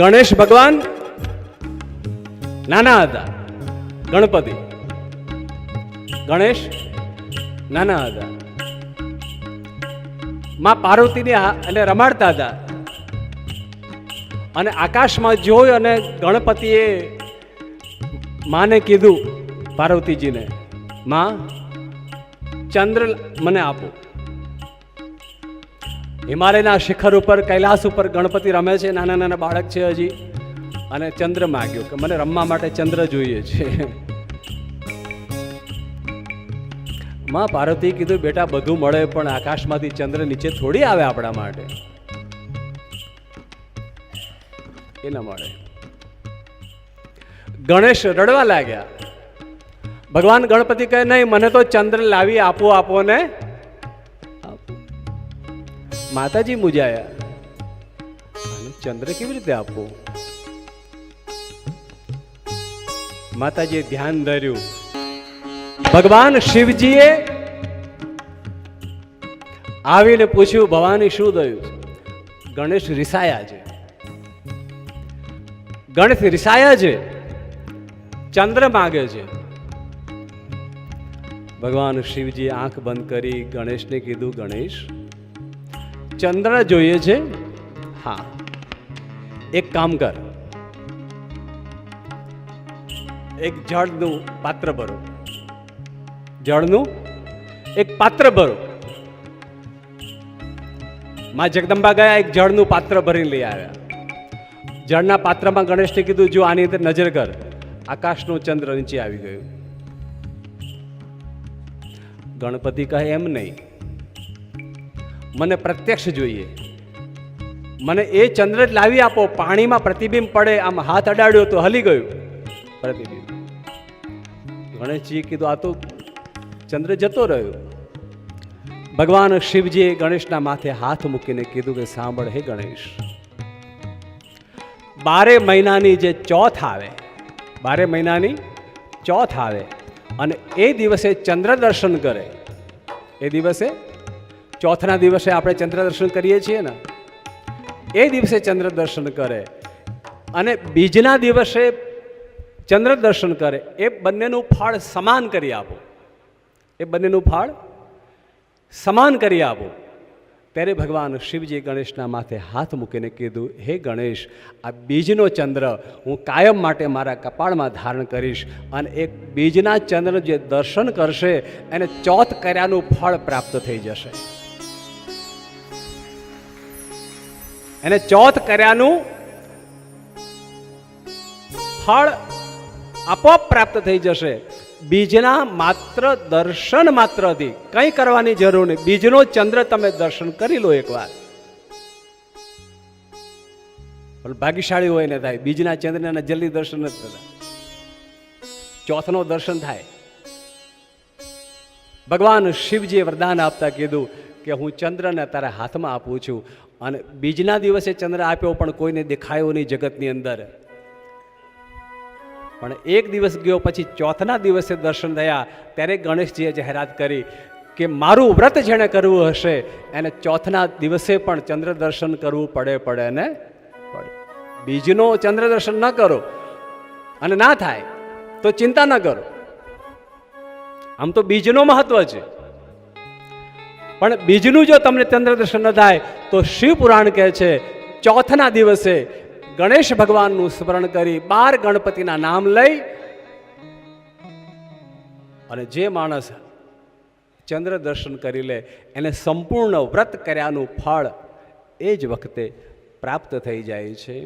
ગણેશ ભગવાન, નાના હતા. ગણપતિ. ગણેશ, નાના હતા. માં પાર્વતીને અને રમાડતા હતા. અને આકાશમાં જોઈ અને ગણપતિએ માને કીધું, પાર્વતીજીને, માં, ચંદ્ર મને આપો. હિમાલયના શિખર ઉપર, કૈલાસ ઉપર ગણપતિ રમે છે. નાના નાના બાળક છે હજી. અને ચંદ્ર માગ્યો કે મને રમવા માટે ચંદ્ર જોઈએ છે. માં પાર્વતી કીધું, બેટા, બધું મળે, પણ આકાશમાંથી ચંદ્ર નીચે થોડી આવે આપણા માટે. એ ન મળે. ગણેશ રડવા લાગ્યા. ભગવાન ગણપતિ કહે, નહીં, મને તો ચંદ્ર લાવી આપો આપો ને. માતાજી મૂજાયા. ચંદ્ર કેવી રીતે આપવો? માતાજીએ ધ્યાન ધર્યું. ભગવાન શિવજીએ આવીને પૂછ્યું, ભવાની શું થયું? ગણેશ રિસાયા છે. ગણેશ રિસાયા છે. ચંદ્ર માગે છે. ભગવાન શિવજી આંખ બંધ કરી ગણેશને કીધું, ગણેશ ચંદ્ર જોઈએ છે? હા. એક કામ કર. એક જળનું પાત્ર ભરો. જળનું? એક પાત્ર ભરો. માં જગદંબા ગયા એક જળનું પાત્ર ભરીને લઈ આવ્યા. જળના પાત્રમાં ગણેશને કીધું જો આની અંદર નજર કર. આકાશનો ચંદ્ર નીચે આવી ગયો. ગણપતિ કહે એમ નહીં. મને પ્રત્યક્ષ જોઈએ. મને એ ચંદ્ર જ લાવી આપો, પાણીમાં પ્રતિબિંબ પડે, આમ હાથ અડાડ્યો તો હલી ગયું. પ્રતિબિંબ. ગણેશજીએ કીધું, આ તો ચંદ્ર જતો રહ્યો. ભગવાન શિવજીએ ગણેશના માથે હાથ મૂકીને કીધું કે, સાંભળ હે ગણેશ, બારે મહિનાની જે ચોથ આવે, બારે મહિનાની ચોથ આવે, અને એ દિવસે ચંદ્ર દર્શન કરે, એ દિવસે ચોથના દિવસે આપણે ચંદ્ર દર્શન કરીએ છીએ ને? એ દિવસે ચંદ્ર દર્શન કરે. અને બીજના દિવસે ચંદ્ર દર્શન કરે. એ બંનેનું ફળ સમાન કરી આપો. એ બંનેનું ફળ સમાન કરી આપો. ત્યારે ભગવાન શિવજી ગણેશના માથે હાથ મૂકીને કીધું, હે ગણેશ, આ બીજનો ચંદ્ર હું કાયમ માટે મારા કપાળમાં ધારણ કરીશ અને એક બીજના ચંદ્ર જે દર્શન કરશે, એને ચોથ કર્યાનું ફળ પ્રાપ્ત થઈ જશે. એને ચોથ કર્યાનું ફળ આપોઆપ પ્રાપ્ત થઈ જશે. બીજના માત્ર દર્શન માત્રથી કંઈ કરવાની જરૂર નહીં. બીજનો ચંદ્ર તમે દર્શન કરી લો એકવાર. ભાગ્યશાળી હોય ને થાય. બીજના ચંદ્રના જલ્દી દર્શન નથી થતા. ચોથનો દર્શન થાય. ભગવાન શિવજીએ વરદાન આપતા કીધું કે હું ચંદ્રને તારા હાથમાં આપું છું. અને બીજના દિવસે ચંદ્ર આપ્યો, પણ કોઈને દેખાયો નહીં જગતની અંદર. પણ એક દિવસ ગયો, પછી ચોથના દિવસે દર્શન થયા. ત્યારે ગણેશજીએ જાહેરાત કરી કે મારું વ્રત જેણે કરવું હશે, એને ચોથના દિવસે પણ ચંદ્ર દર્શન કરવું પડે પડે ને પડે. બીજનો ચંદ્ર દર્શન ન કરો. અને ના થાય, તો ચિંતા ન કરો. આમ તો બીજનો મહત્વ છે. પણ બીજનું જો તમને ચંદ્ર દર્શન ન થાય, તો શિવ પુરાણ કહે છે, ચોથના દિવસે ગણેશ ભગવાનનું સ્મરણ કરી બાર ગણપતિના નામ લઈ અને જે માણસ ચંદ્ર દર્શન કરી લે, એને સંપૂર્ણ વ્રત કર્યાનું ફળ એ જ વખતે પ્રાપ્ત થઈ જાય છે.